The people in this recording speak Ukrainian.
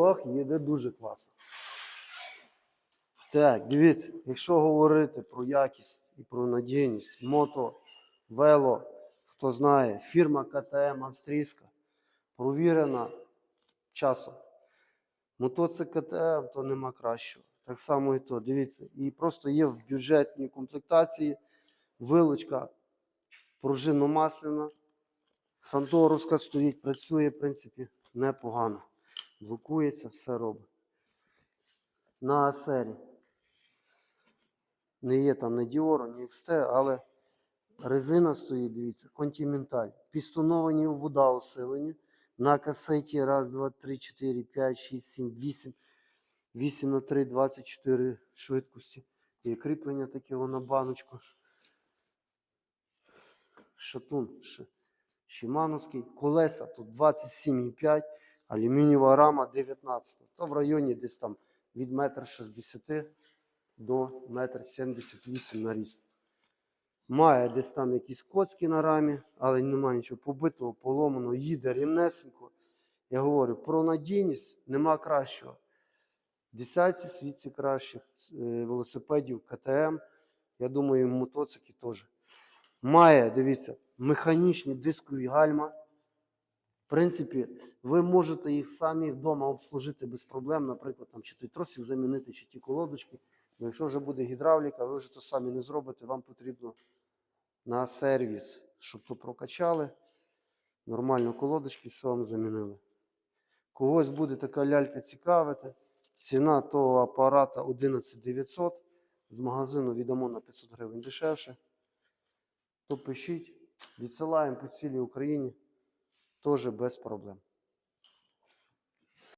Ох, їде дуже класно. Так, дивіться, якщо говорити про якість і про надійність, мото, вело, хто знає, фірма КТМ австрійська, провірена часом. Мотоцикл КТМ, то нема кращого. Так само і то, дивіться. І просто є в бюджетній комплектації вилочка пружинно-масляна. Санторовська стоїть, працює, в принципі, непогано. Блокується, все робить. На асері. Не є там ні Діоро, ні XT, але резина стоїть, дивіться, континенталь. Пістоновані вода усилені. На касеті 1, 2, 3, 4, 5, 6, 7, 8. 8 на 3, 24 швидкості. І кріплення таке на баночку. Шатун Шимановський. Колеса тут 27,5, алюмінієва рама 19. То в районі десь там від 1,60 м до 1,78 м на ріст. Має десь там якісь коцки на рамі, але немає нічого побитого, поломаного, їде рівнесенько. Я говорю, про надійність нема кращого. Десятці світі кращих е, велосипедів КТМ. Я думаю, і мотоциклі теж. Має, дивіться, механічні дискові гальма. В принципі, ви можете їх самі вдома обслужити без проблем, наприклад, там, чи той тросик замінити, чи ті колодочки. Якщо вже буде гідравліка, ви вже то самі не зробите, вам потрібно на сервіс, щоб то прокачали. Нормально колодочки все вам замінили. Когось буде така лялька цікавити. Ціна того апарата 11 900. З магазину віддамо на 500 гривень дешевше. То пишіть, відсилаємо по цілій Україні. Теж без проблем.